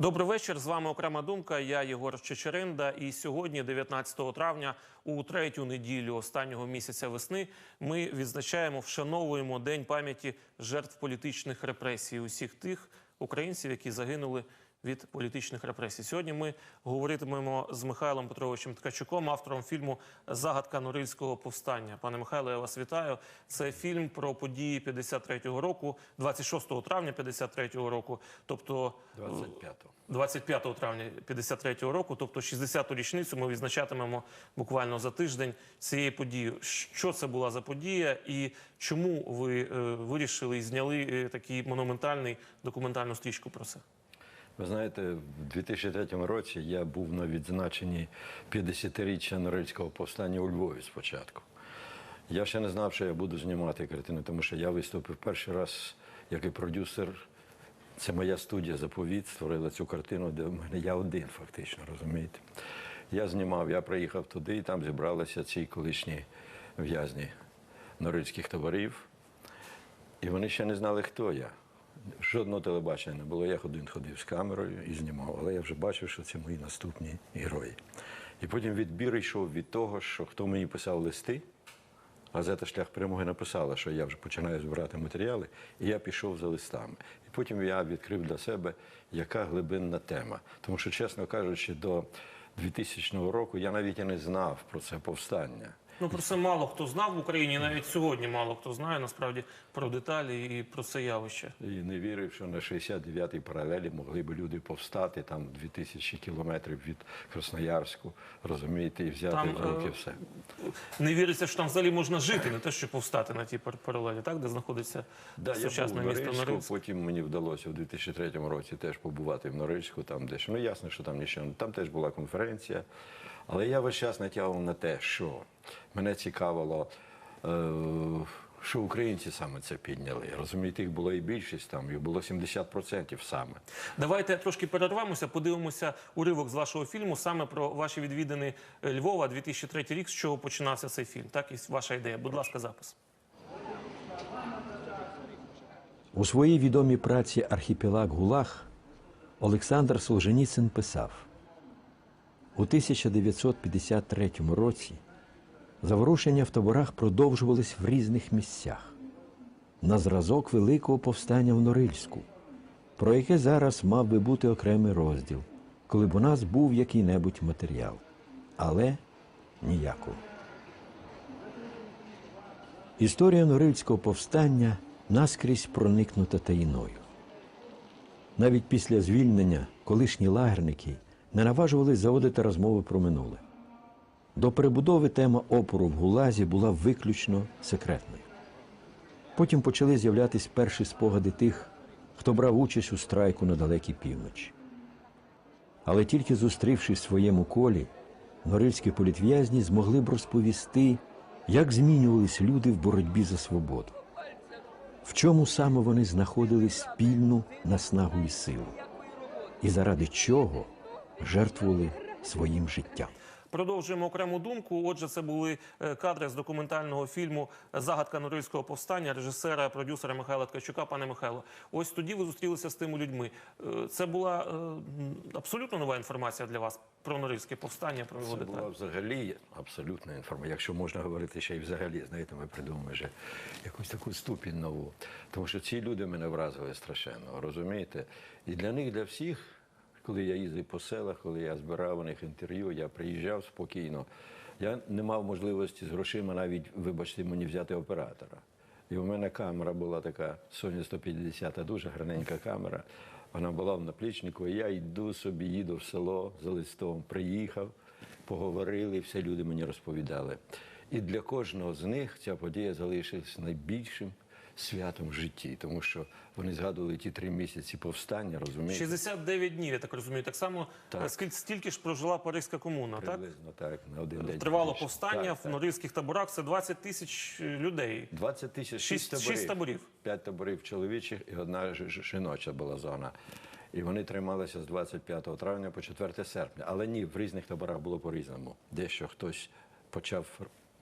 Добрий вечір. З вами окрема думка. Я Єгор Чечеринда. І сьогодні, 19 травня, у третю неділю останнього місяця весни, ми відзначаємо, вшановуємо День пам'яті жертв політичних репресій, усіх тих українців, які загинули від політичних репресій. Сьогодні ми говоритимемо з Михайлом Петровичем Ткачуком, автором фільму Загадка Норильського повстання. Пане Михайло, я вас вітаю. Це фільм про події 53-го року, 26 травня 53-го року, тобто 25-го. 25 травня 53-го року, тобто 60-ту річницю, ми відзначатимемо буквально за тиждень цієї події. Що це була за подія, і чому ви е, вирішили і зняли е, такий монументальний документальну стрічку про це? Ви знаєте, в 2003 році я був на відзначенні 50-річчя Норильського повстання у Львові спочатку. Я ще не знав, що я буду знімати картину, тому що я виступив перший раз як і продюсер. Це моя студія заповіт створила цю картину, де в мене я один фактично, розумієте. Я знімав, я приїхав туди, і там зібралися ці колишні в'язні норильських товарів. І вони ще не знали, хто я. Жодного телебачення не було. Я один ходив з камерою і знімав, але я вже бачив, що це мої наступні герої. І потім відбір йшов від того, що хто мені писав листи. Газета Шлях перемоги написала, що я вже починаю збирати матеріали, і я пішов за листами. І потім я відкрив для себе, яка глибинна тема. Тому що, чесно кажучи, до 2000 року я навіть і не знав про це повстання. Ну про це мало хто знав в Україні, навіть сьогодні мало хто знає насправді про деталі і про це явище. І не вірив, що на 69-й паралелі могли б люди повстати там 2000 кілометрів від Красноярську, розумієте, і взяти Там, в руки е, все. Не віриться, що там взагалі можна жити, не те, що повстати на тій паралелі, так де знаходиться Да, я був сучасне місто Норильську, Норильськ. потім мені вдалося в 2003 році теж побувати в Норильську, там дещо. Ну ясно, що там нічого. Там теж була конференція. Але я весь час натягував на те, що мене цікавило, е, що українці саме це підняли. Розумієте, їх було і більшість, там їх було 70% саме. Давайте трошки перервемося, подивимося уривок з вашого фільму саме про ваші відвідини е, Львова 2003 рік, з чого починався цей фільм. Так, і ваша ідея. Будь ласка, запис. У своїй відомій праці Архіпелаг Гулаг Олександр Солженіцин писав: у 1953 році заворушення в таборах продовжувались в різних місцях. На зразок Великого повстання в Норильську, про яке зараз мав би бути окремий розділ, коли б у нас був який-небудь матеріал. Але ніякого. Історія Норильського повстання наскрізь проникнута таїною. Навіть після звільнення колишні лагерники не наважувались заводити розмови про минуле. До перебудови тема опору в Гулазі була виключно секретною. Потім почали з'являтись перші спогади тих, хто брав участь у страйку на далекій півночі. Але тільки зустрівшись в своєму колі, норильські політв'язні змогли б розповісти, як змінювались люди в боротьбі за свободу, в чому саме вони знаходили спільну наснагу і силу, і заради чого жертвували своїм життям. Продовжуємо окрему думку. Отже, це були е, кадри з документального фільму Загадка Норильського повстання режисера, продюсера Михайла Ткачука. Пане Михайло, ось тоді ви зустрілися з тими людьми. Е, Це була е, абсолютно нова інформація для вас про Норильське повстання, про його Це була взагалі абсолютна інформація. Якщо можна говорити ще й взагалі, знаєте, ми придумали вже якусь таку ступінь нову. Тому що ці люди мене вразили страшенно, розумієте? І для них, для всіх, коли я їздив по селах, коли я збирав у них інтерв'ю, я приїжджав спокійно. Я не мав можливості з грошима навіть, вибачте, мені взяти оператора. І у мене камера була така Sony 150, дуже гарненька камера. Вона була в наплічнику, і я йду собі, їду в село за листом, приїхав, поговорили, всі люди мені розповідали. І для кожного з них ця подія залишилась найбільшим святом в житті, тому що вони згадували ті три місяці повстання, розумієте? 69 днів, я так розумію. Так само Так. е, скільки стільки ж прожила Паризька комуна, так? Приблизно так, на один день. Тривало більше. повстання Так, в так. норильських таборах. Це 20 тисяч е, людей. 20 тисяч, Шість- 6 шість таборів. таборів. 5 таборів чоловічих і одна жіноча була зона. І вони трималися з 25 травня по 4 серпня. Але ні, в різних таборах було по-різному. Дещо хтось почав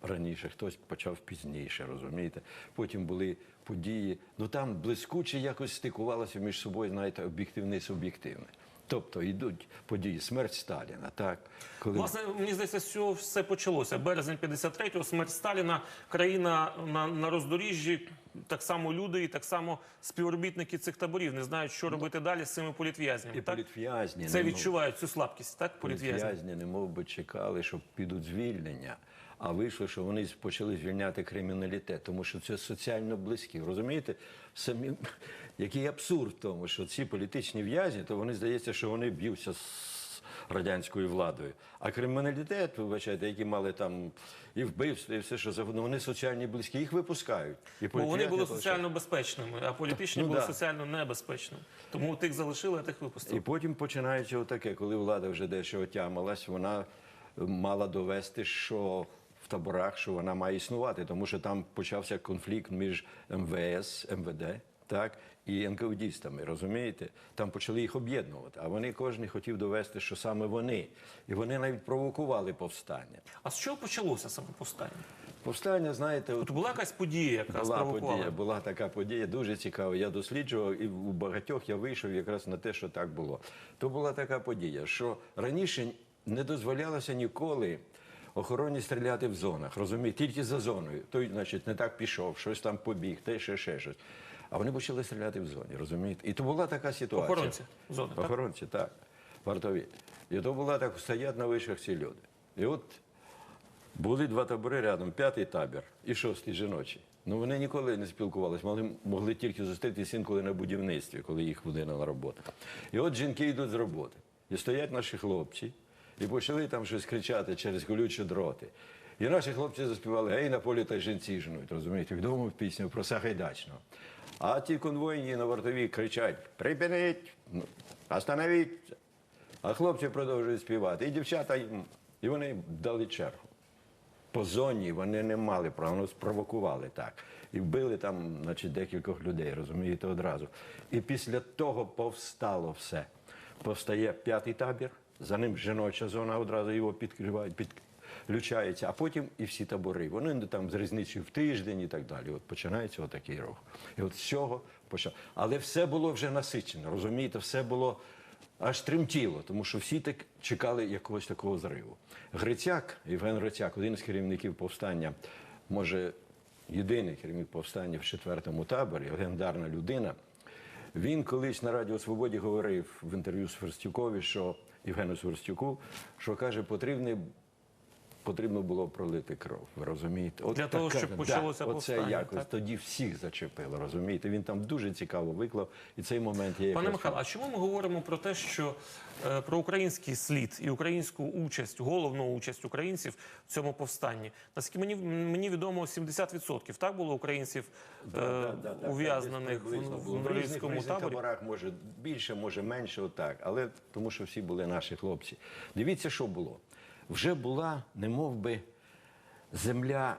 раніше, хтось почав пізніше, розумієте? Потім були події. Ну там блискуче якось стикувалося між собою, знаєте, об'єктивне і суб'єктивне. Тобто йдуть події смерть Сталіна, так коли Власне, мені здається, з цього все почалося. Березень 53-го, смерть Сталіна, країна на, на роздоріжжі, так само люди і так само співробітники цих таборів не знають, що робити далі з цими політв'язнями. і Так? політв'язні Це відчувають цю слабкість, так? Політв'язні. політв'язні немов би чекали, що підуть звільнення. А вийшло, що вони почали звільняти криміналітет, тому що це соціально близькі. Розумієте, самі який абсурд в тому, що ці політичні в'язні, то вони здається, що вони б'ються з радянською владою. А криміналітет, вибачайте, які мали там і вбивство, і все, що завгодно, вони соціальні близькі, їх випускають. І Бо вони були соціально безпечними, а політичні Ну, були да. соціально небезпечними. Тому тих залишили, а тих випустили. І потім починається отаке, коли влада вже дещо отямилась, вона мала довести, що в таборах, що вона має існувати, тому що там почався конфлікт між МВС, МВД, так, і НКВДістами, розумієте? Там почали їх об'єднувати, а вони кожен хотів довести, що саме вони. І вони навіть провокували повстання. А з чого почалося саме повстання? Повстання, знаєте, от От була якась подія, яка була спровокувала? подія, була така подія, дуже цікава. Я досліджував, і у багатьох я вийшов якраз на те, що так було. То була така подія, що раніше не дозволялося ніколи охороні стріляти в зонах, розумієте, тільки за зоною. Той, значить, не так пішов, щось там побіг, те ще, ще щось. А вони почали стріляти в зоні, розумієте? І то була така ситуація. Охоронці зони, так? Охоронці, так. Вартові. І то була так, стоять на вишах ці люди. І от були два табори рядом, п'ятий табір і шостий жіночий. Ну вони ніколи не спілкувалися, могли, могли тільки зустрітися інколи на будівництві, коли їх водила робота. І от жінки йдуть з роботи. І стоять наші хлопці, і почали там щось кричати через колючі дроти. І наші хлопці заспівали Гей, на полі та жінці жнуть, розумієте, відому пісню про Сагайдачного. А ті конвойні на вартові кричать: Припиніть! ну, Остановіть! А хлопці продовжують співати. І дівчата, і вони дали чергу по зоні вони не мали права, ну спровокували так. І вбили там, значить, декількох людей, розумієте, одразу. І після того повстало все. Повстає п'ятий табір, за ним жіноча зона, одразу його підкривають, підключається, а потім і всі табори. Вони там з різницею в тиждень і так далі. От починається отакий рух. І от з цього почав. Але все було вже насичено, розумієте, все було аж тремтіло, тому що всі так чекали якогось такого зриву. Грицяк, Євген Грицяк, один з керівників повстання, може, єдиний керівник повстання в четвертому таборі, легендарна людина. Він колись на Радіо Свободі говорив в інтерв'ю з Ферстюкові, що Євгену Сверстюку, що каже, потрібний. Потрібно було пролити кров, ви розумієте? От Для того, така- щоб почалося оце повстання, якось так? тоді всіх зачепило, розумієте? Він там дуже цікаво виклав, і цей момент є Пане Михайло, а чому ми говоримо про те, що е, про український слід і українську участь, головну участь українців в цьому повстанні? Наскільки мені мені відомо, 70% так було українців е, Да, да, да, ув'язнених в, Норильському таборі. таборах може більше, може менше, отак. Але тому що всі були наші хлопці. Дивіться, що було. Вже була, не мов би, земля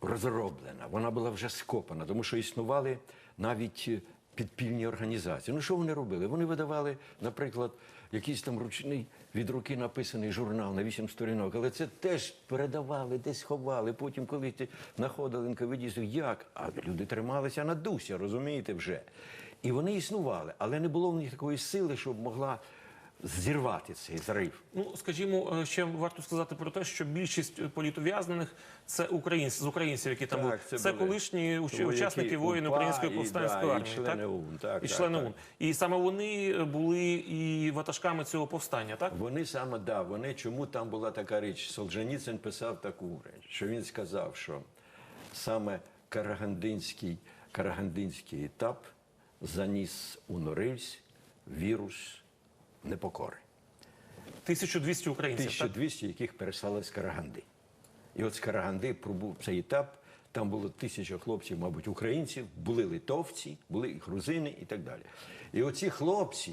розроблена, вона була вже скопана, тому що існували навіть е, підпільні організації. Ну що вони робили? Вони видавали, наприклад, якийсь там ручний від руки написаний журнал на вісім сторінок, але це теж передавали, десь ховали. Потім, коли ти знаходили НКВД, як? А люди трималися на дусі, розумієте вже. І вони існували, але не було в них такої сили, щоб могла зірвати цей зрив. Ну, скажімо, е, ще варто сказати про те, що більшість політов'язнених це українці з українців, які там Так, були. це Це, були колишні вояки учасники воїн Української повстанської да, і армії, члени так? ОУН, так, і так, члени так. ОУН. І саме вони були і ватажками цього повстання, так? Вони саме да, вони чому там була така річ? Солженіцин писав таку річ, що він сказав, що саме Карагандинський, Карагандинський етап заніс у Норильськ вірус непокори. 1200 українців. Так? 1200, яких переслали з Караганди. І от з Караганди пробув цей етап. Там було тисяча хлопців, мабуть, українців, були литовці, були і грузини і так далі. І оці хлопці,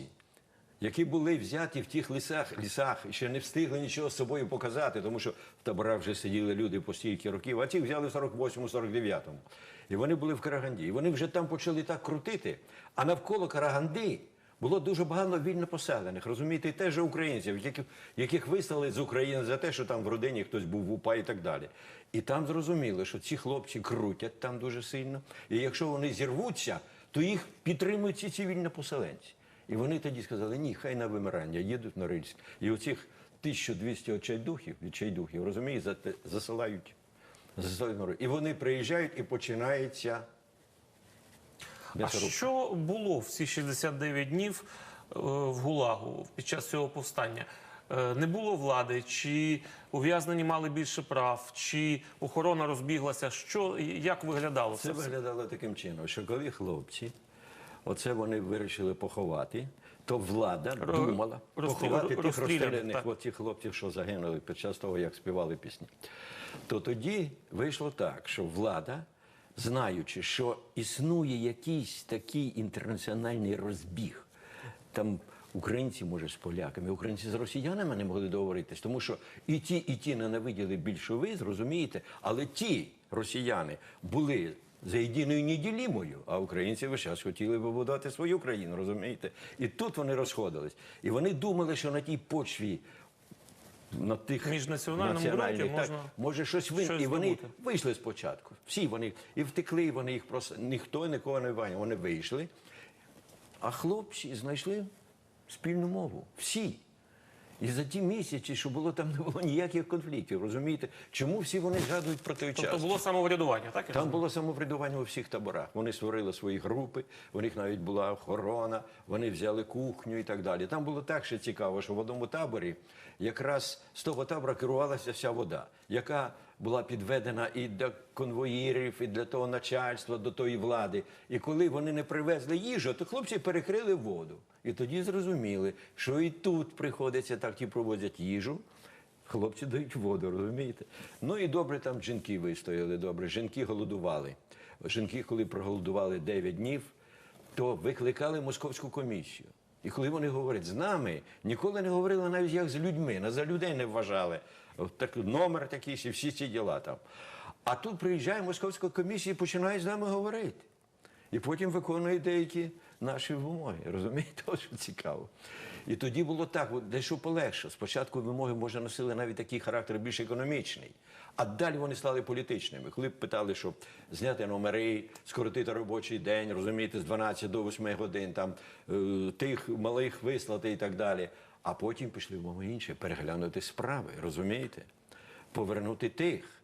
які були взяті в тих лісах, лісах і ще не встигли нічого з собою показати, тому що в таборах вже сиділи люди по стільки років, а ці взяли в 48-му, 49-му. І вони були в Караганді. І вони вже там почали так крутити. А навколо Караганди було дуже багато вільно поселених, розумієте, і теж українців, яких, яких вислали з України за те, що там в родині хтось був в УПА і так далі. І там зрозуміли, що ці хлопці крутять там дуже сильно. І якщо вони зірвуться, то їх підтримують ці цивільні поселенці. І вони тоді сказали, ні, хай на вимирання, їдуть на Норильськ. І оцих 1200 очайдухів, відчайдухів, розумієш, зате- засилають. засилають. І вони приїжджають і починається А що було в ці 69 днів е, в Гулагу під час цього повстання? Е, Не було влади, чи ув'язнені мали більше прав, чи охорона розбіглася? Що як виглядало це? Це виглядало таким чином, що коли хлопці, оце вони вирішили поховати, то влада Ро- думала розстрі- поховати тих розстріляних, ті хлопців, що загинули під час того, як співали пісні. То тоді вийшло так, що влада, знаючи, що існує якийсь такий інтернаціональний розбіг, там українці, може, з поляками, українці з росіянами не могли договоритись, тому що і ті, і ті ненавиділи більшовиз, розумієте, але ті росіяни були за єдиною неділімою, а українці весь час хотіли вибудувати свою країну, розумієте? І тут вони розходились. І вони думали, що на тій почві. На тих Міжнаціональному так, можна може щось вин... щось і вони здобути. вийшли спочатку. Всі вони і втекли, і вони їх просто ніхто нікого не ваняв. Вони вийшли. А хлопці знайшли спільну мову. Всі. І за ті місяці, що було там, не було ніяких конфліктів. Розумієте? Чому всі вони згадують про той Тобто було самоврядування, так? я Там розумію? було самоврядування у всіх таборах. Вони створили свої групи, у них навіть була охорона, вони взяли кухню і так далі. Там було так ще цікаво, що в одному таборі якраз з того табора керувалася вся вода, яка була підведена і для конвоїрів, і для того начальства, до тої влади. І коли вони не привезли їжу, то хлопці перекрили воду. І тоді зрозуміли, що і тут приходиться так, ті провозять їжу. Хлопці дають воду, розумієте? Ну і добре там жінки вистояли добре. Жінки голодували. Жінки, коли проголодували 9 днів, то викликали московську комісію. І коли вони говорять з нами, ніколи не говорили навіть як з людьми, на за людей не вважали. Так, номер такий, всі ці діла там. А тут приїжджає московська комісія і починає з нами говорити. І потім виконує деякі наші вимоги. Розумієте, що цікаво. І тоді було так, дещо полегше. Спочатку вимоги, може, носили навіть такий характер більш економічний, а далі вони стали політичними. Коли б питали, щоб зняти номери, скоротити робочий день, розумієте, з 12 до 8 годин, там е, тих малих вислати і так далі. А потім пішли в інше, переглянути справи, розумієте? Повернути тих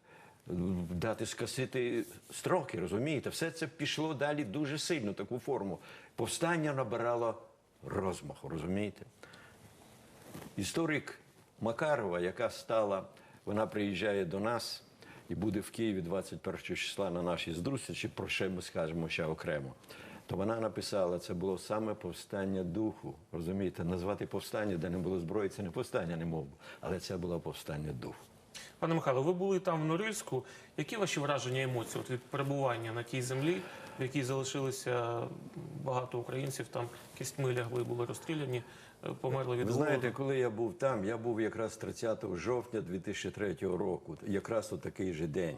дати скасити строки, розумієте? Все це пішло далі дуже сильно, таку форму. Повстання набирало розмаху, розумієте? Історик Макарова, яка стала, вона приїжджає до нас і буде в Києві 21 числа на нашій зустрічі, про що ми скажемо ще окремо. То вона написала, це було саме повстання духу. Розумієте, назвати повстання, де не було зброї, це не повстання, не мов, але це було повстання духу. Пане Михайло, ви були там в Норильську. Які ваші враження емоції от від перебування на тій землі, в якій залишилися багато українців, там кістьми лягли, були розстріляні, е, померли від Ви голоду? знаєте, коли я був там, я був якраз 30 жовтня 2003 року. Якраз у такий же день,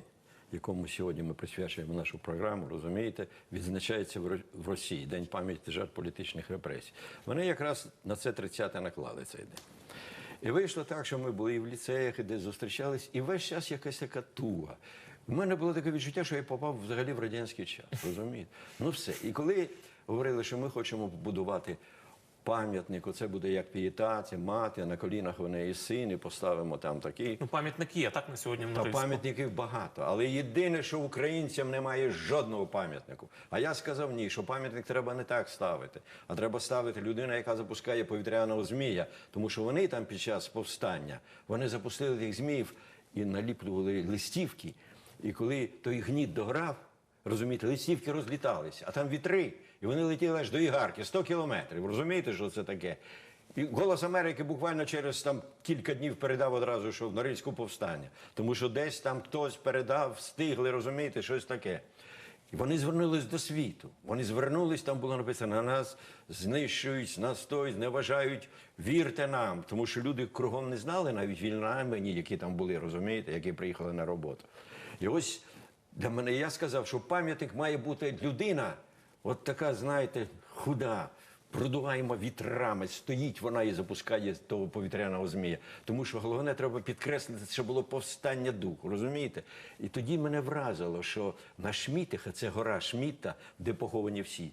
якому сьогодні ми присвячуємо нашу програму, розумієте, відзначається в Ро- в Росії День пам'яті жертв політичних репресій. Вони якраз на це 30 наклали цей день. І вийшло так, що ми були і в ліцеях, і десь зустрічались, і весь час якась така туга. У мене було таке відчуття, що я попав взагалі в радянський час, розумієте? Ну все. І коли говорили, що ми хочемо побудувати пам'ятник, оце буде як пієта, це мати, на колінах в неї син, і поставимо там такий. Ну, пам'ятник є, так, на сьогодні в Та пам'ятників багато, але єдине, що українцям немає жодного пам'ятнику. А я сказав ні, що пам'ятник треба не так ставити, а треба ставити людина, яка запускає повітряного змія, тому що вони там під час повстання вони запустили тих зміїв і наліплювали листівки. І коли той гніт дограв, розумієте, листівки розліталися, а там вітри, і вони летіли аж до Ігарки, 100 кілометрів. Розумієте, що це таке? І голос Америки буквально через там кілька днів передав одразу, що в Норильську повстання. Тому що десь там хтось передав, встигли, розумієте, щось таке. І вони звернулись до світу. Вони звернулись, там було написано, на нас знищують, нас той, зневажають, вірте нам. Тому що люди кругом не знали, навіть вільнамені, які там були, розумієте, які приїхали на роботу. І ось для мене я сказав, що пам'ятник має бути людина, от така, знаєте, худа, продуваємо вітрами, стоїть вона і запускає того повітряного змія. Тому що головне треба підкреслити, що було повстання духу, розумієте? І тоді мене вразило, що на Шмітиха, це гора Шміта, де поховані всі.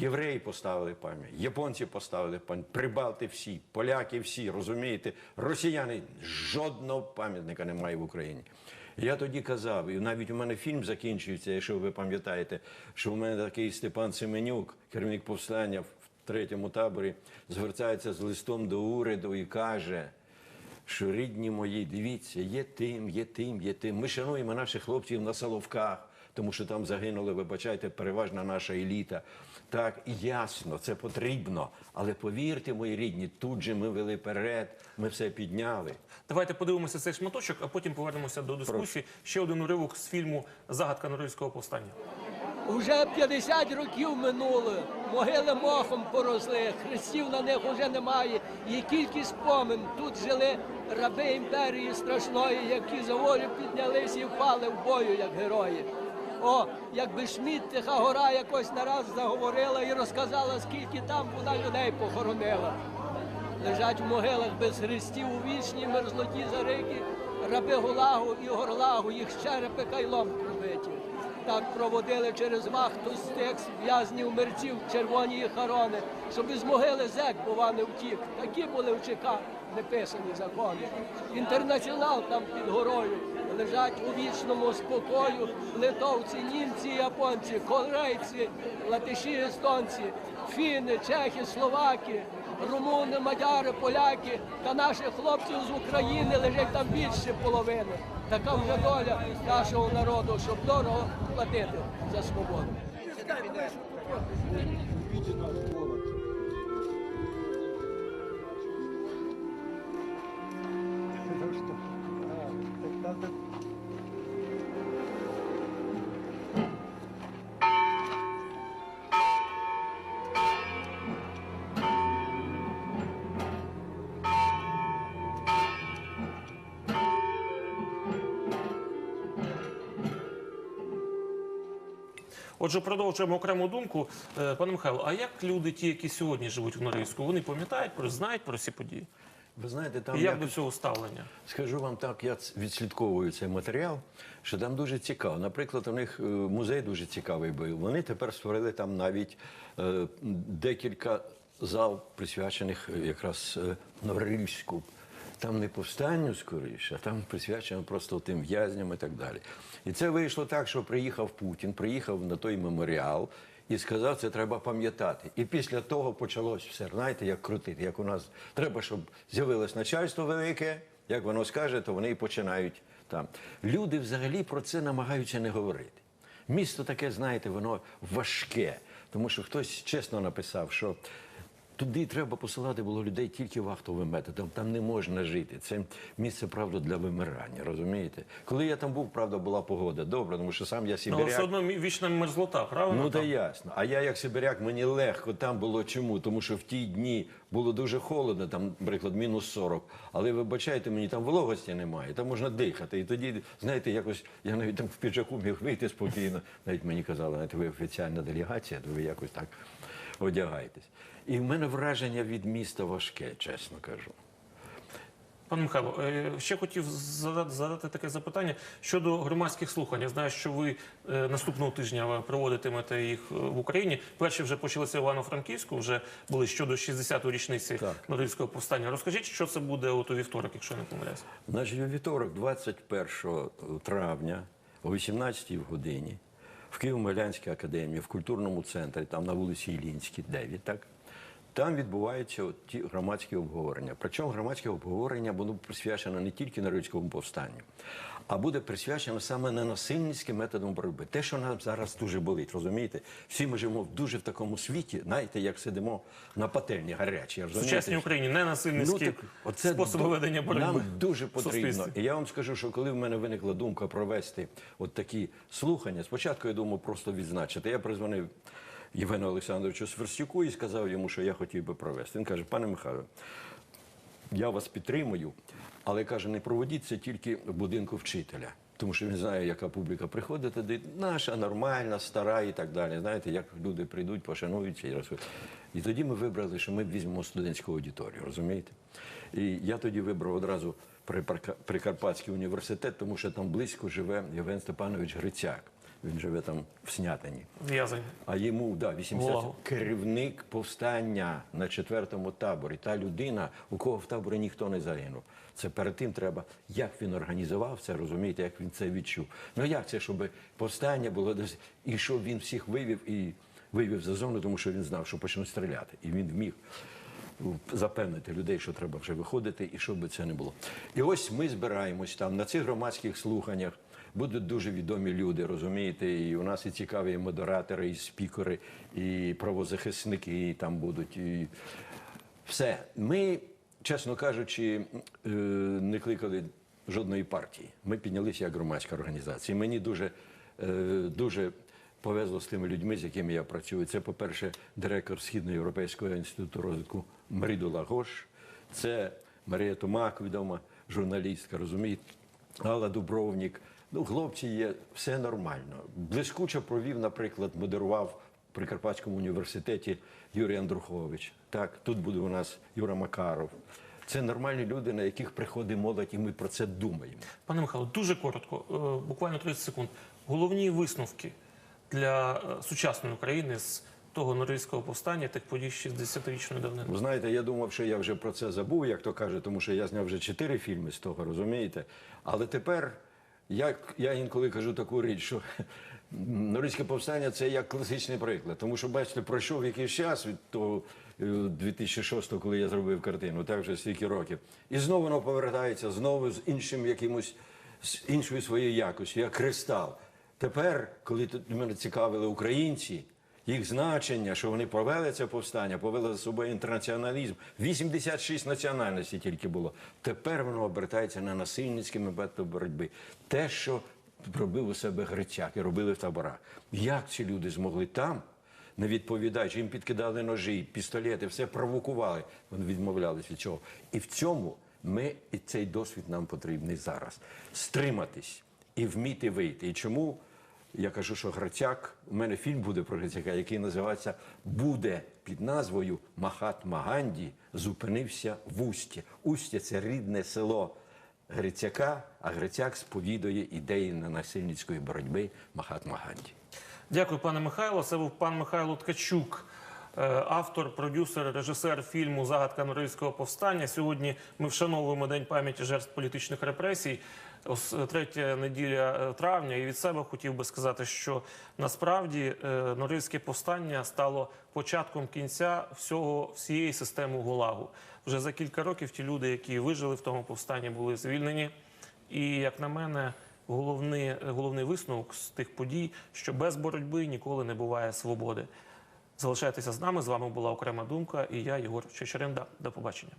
Євреї поставили пам'ять, японці поставили пам'ять, прибалти всі, поляки всі, розумієте, росіяни жодного пам'ятника немає в Україні. Я тоді казав, і навіть у мене фільм закінчується, якщо ви пам'ятаєте, що у мене такий Степан Семенюк, керівник повстання в третьому таборі, звертається з листом до уряду і каже, що рідні мої, дивіться, є тим, є тим, є тим. Ми шануємо наших хлопців на Соловках, тому що там загинули, вибачайте, переважна наша еліта. Так, ясно, це потрібно. Але повірте, мої рідні, тут же ми вели перед, ми все підняли. Давайте подивимося цей шматочок, а потім повернемося до дискусії. Ще один уривок з фільму Загадка Норильського повстання. Уже 50 років минуло, могили мохом поросли, хрестів на них уже немає. Є кількість спомин. Тут жили раби імперії страшної, які за волю піднялись і впали в бою, як герої. О, якби Шмідт, тиха гора якось нараз заговорила і розказала, скільки там вона людей похоронила. Лежать в могилах без хрестів у вічній мерзлоті зарики, раби Гулагу і Горлагу, їх черепи кайлом пробиті. Так проводили через вахту стекс в'язнів мерців червоні хорони, щоб із могили зек, бува, не втік. Такі були в ЧК неписані закони. Інтернаціонал там під горою лежать у вічному спокою литовці, німці, японці, корейці, латиші, естонці, фіни, чехи, словаки, румуни, мадяри, поляки та наших хлопців з України лежить там більше половини. Така вже доля нашого народу, щоб дорого платити за свободу. Отже, продовжуємо окрему думку. Е, Пане Михайло, а як люди, ті, які сьогодні живуть в Норильську, вони пам'ятають про знають про ці події? Ви знаєте, там І як як- до цього ставлення? Скажу вам так, я відслідковую цей матеріал, що там дуже цікаво. Наприклад, у них е, музей дуже цікавий був. Вони тепер створили там навіть е, декілька зал, присвячених якраз е, Норильську. Там не повстанню скоріше, а там присвячено просто тим в'язням і так далі. І це вийшло так, що приїхав Путін, приїхав на той меморіал і сказав, це треба пам'ятати. І після того почалось все, знаєте, як крутити, як у нас треба, щоб з'явилось начальство велике, як воно скаже, то вони і починають там. Люди взагалі про це намагаються не говорити. Місто таке, знаєте, воно важке, тому що хтось чесно написав, що туди треба посилати було людей тільки вахтовим методом. Там не можна жити. Це місце, правда, для вимирання, розумієте? Коли я там був, правда, була погода добра, тому що сам я Ну, але все одно вічна мерзлота, правильно? Ну, та ясно. А я як сибиряк, мені легко там було чому? Тому що в ті дні було дуже холодно, там, наприклад, мінус 40. Але вибачайте, мені там вологості немає, там можна дихати. І тоді, знаєте, якось я навіть там в піджаку міг вийти спокійно. Навіть мені казали, знаєте, ви офіціальна делегація, то ви якось так одягаєтесь. І в мене враження від міста важке, чесно кажу. Пане Михайло, е, ще хотів задати, задати таке запитання щодо громадських слухань. Я знаю, що ви е, наступного тижня проводитимете їх е, в Україні. Перші вже почалися в Івано-Франківську, вже були щодо 60-ї річниці. Норильського повстання. Розкажіть, що це буде от у вівторок, якщо не помиляюся. Значить, у вівторок, 21 травня, о 18 годині, в Києво-Могилянській академії, в культурному центрі, там на вулиці Ілінській, 9, так? Там відбуваються от ті громадські обговорення. Причому громадське обговорення воно присвячено не тільки Норильському повстанню, а буде присвячено саме ненасильницьким методам боротьби. Те, що нам зараз дуже болить, розумієте? Всі ми живемо дуже в такому світі, знаєте, як сидимо на пательні гарячі. В сучасній Україні не насильницькі Ну, оце способи ду- ведення боротьби. Нам дуже потрібно. І я вам скажу, що коли в мене виникла думка провести от такі слухання, спочатку я думав просто відзначити. Я призвонив Євгену Олександровичу Сверстюку і сказав йому, що я хотів би провести. Він каже: пане Михайло, я вас підтримую, але каже, не проводіть це тільки в будинку вчителя. Тому що він знає, яка публіка приходить туди, наша нормальна, стара і так далі. Знаєте, як люди прийдуть, пошануються і розповідуть. І тоді ми вибрали, що ми візьмемо студентську аудиторію, розумієте? І я тоді вибрав одразу Прикарпатський університет, тому що там близько живе Євген Степанович Грицяк. Він живе там в Снятині. В'язень. А йому да, 80 Гулагу. керівник повстання на четвертому таборі. Та людина, у кого в таборі ніхто не загинув. Це перед тим треба, як він організував це, розумієте, як він це відчув. Ну як це, щоб повстання було десь і щоб він всіх вивів і вивів за зону, тому що він знав, що почнуть стріляти, і він вмів запевнити людей, що треба вже виходити, і щоб би це не було. І ось ми збираємось там на цих громадських слуханнях. Будуть дуже відомі люди, розумієте, і у нас і цікаві модератори, і спікери, і правозахисники і там будуть. І... Все. Ми, чесно кажучи, е, не кликали жодної партії. Ми піднялися як громадська організація. І Мені дуже, е, дуже повезло з тими людьми, з якими я працюю. Це, по-перше, директор Східноєвропейського інституту розвитку Мридула Гош. Це Марія Томак, відома журналістка, розумієте, Алла Дубровнік. Ну, хлопці є, все нормально. Блискуче провів, наприклад, модерував в Прикарпатському університеті Юрій Андрухович. Так, тут буде у нас Юра Макаров. Це нормальні люди, на яких приходить молодь, і ми про це думаємо. Пане Михайло, дуже коротко, е, буквально 30 секунд. Головні висновки для е, сучасної України з того норильського повстання, тих подій 60-річної давнини. Ви знаєте, я думав, що я вже про це забув, як то каже, тому що я зняв вже чотири фільми з того, розумієте? Але тепер я, я інколи кажу таку річ, що Норильське повстання це як класичний приклад. Тому що, бачите, пройшов якийсь час від того е, 2006-го, коли я зробив картину, так вже стільки років. І знову воно повертається, знову з іншим якимось, з іншою своєю якостю, як кристал. Тепер, коли тут мене цікавили українці, їх значення, що вони провели це повстання, повели за собою інтернаціоналізм. 86 національностей тільки було. Тепер воно обертається на насильницькі методи боротьби. Те, що робив у себе Грицяк і робили в таборах. Як ці люди змогли там, не відповідаючи, їм підкидали ножі, пістолети, все провокували. Вони відмовлялись від цього. І в цьому ми, і цей досвід нам потрібний зараз. Стриматись і вміти вийти. І чому? Я кажу, що Грицяк, у мене фільм буде про Грицяка, який називається Буде під назвою Махатма Ганді зупинився в Усті. Устя це рідне село Грицяка, а Грицяк сповідує ідеї ненасильницької боротьби Махатма Ганді. Дякую, пане Михайло. Це був пан Михайло Ткачук, е, автор, продюсер, режисер фільму Загадка Норильського повстання. Сьогодні ми вшановуємо День пам'яті жертв політичних репресій. Ось е, третя неділя е, травня, і від себе хотів би сказати, що насправді е, Норильське повстання стало початком кінця всього всієї системи ГУЛАГу. Вже за кілька років ті люди, які вижили в тому повстанні, були звільнені. І як на мене, головний, головний висновок з тих подій, що без боротьби ніколи не буває свободи. Залишайтеся з нами. З вами була окрема думка, і я, Єгор Чечеринда. До побачення.